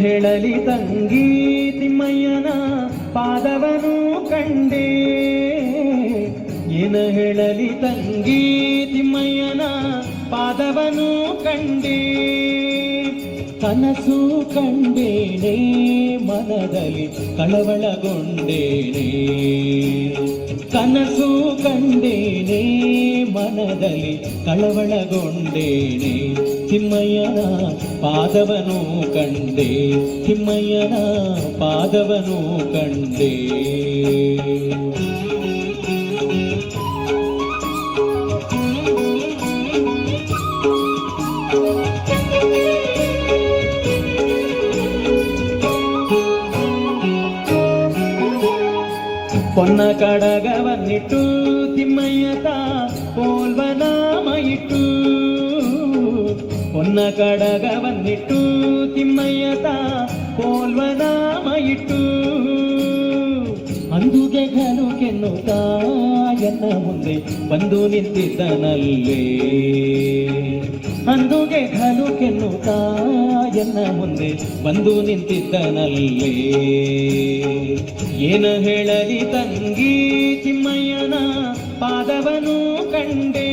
ಹೇಳಲಿ ತಂಗಿ ತಿಮ್ಮಯ್ಯನ ಪಾದವನು ಕಂಡೆ. ಏನ ಹೇಳಲಿ ತಂಗಿ ತಿಮ್ಮಯ್ಯನ ಪಾದವನು ಕಂಡೇ. ಕನಸು ಕಂಡೇನೆ ಮನದಲ್ಲಿ ಕಳವಳಗೊಂಡೇನೆ. ಕನಸು ಕಂಡೇನೆ ಮನದಲ್ಲಿ ಕಳವಳಗೊಂಡೇನೆ. ತಿಮ್ಮಯ್ಯನ ಪಾದವನು ಕಂಡೆ ತಿಮ್ಮಯ್ಯನ ಪಾದವನು ಕಂಡೆ. பொன்ன கடகவன்னிட்டு திம்மையதா போல்வனாமையிட்டு பொன்ன கடகவன்னிட்டு ತಿಮ್ಮಯ್ಯತಾ ಕೋಲ್ವನ ಮೈಟು ಅಂದು ಗೆಗಲು ಕೆನ್ನುತ್ತ ಎನ್ನ ಮುಂದೆ ಬಂದು ನಿಂತಿದ್ದನಲ್ಲೇ. ಅಂದು ಗೆಗಲು ಕೆನ್ನುತ್ತ ಎನ್ನ ಮುಂದೆ ಬಂದು ನಿಂತಿದ್ದನಲ್ಲೇ. ಏನು ಹೇಳಲಿ ತಂಗಿ ತಿಮ್ಮಯ್ಯನ ಪಾದವನು ಕಂಡೆ.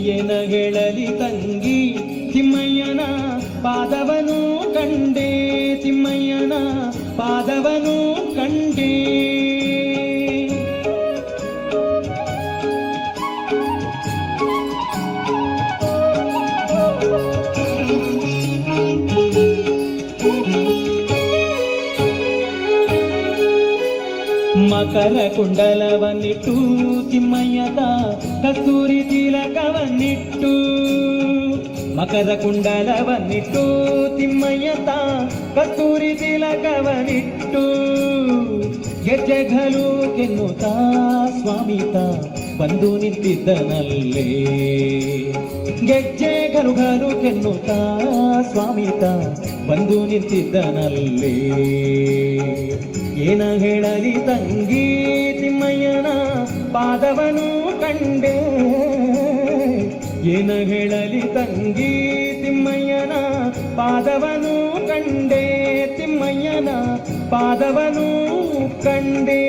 ಏನು ಹೇಳಲಿ ತಂಗಿ ತಿಮ್ಮಯ್ಯನ ಪಾದವನು ಕಂಡೆ. ತಿಮ್ಮಯ್ಯನ ಪಾದವನು ಮಕರ ಕುಂಡಲವನ್ನಿಟ್ಟು, ತಿಮ್ಮಯ್ಯದ ಕಸ್ತೂರಿ ತಿಲಕವನ್ನಿಟ್ಟು. ಮಕರ ಕುಂಡಲವನ್ನಿಟ್ಟು ತಿಮ್ಮಯ್ಯತ ಕಸ್ತೂರಿ ತಿಲಕವನ್ನಿಟ್ಟು. ಗೆಜ್ಜೆಗಳು ಕೆನ್ನುತ್ತಾ ಸ್ವಾಮಿತ, ಬಂದು ನಿಂತಿದ್ದನಲ್ಲೇ. ಗೆಜ್ಜೆ ಗರುಗರು ಕೆನ್ನುತ್ತಾ ಸ್ವಾಮಿತ ಬಂದು ನಿಂತಿದ್ದನಲ್ಲಿ. ಏನ ಹೇಳಲಿ ತಂಗಿ, ತಿಮ್ಮಯ್ಯನ ಪಾದವನು ಕಂಡೆ. ಏನ ಹೇಳಲಿ ತಂಗಿ, ತಿಮ್ಮಯ್ಯನ ಪಾದವನು ಕಂಡೆ. ತಿಮ್ಮಯ್ಯನ ಪಾದವನು ಕಂಡೆ.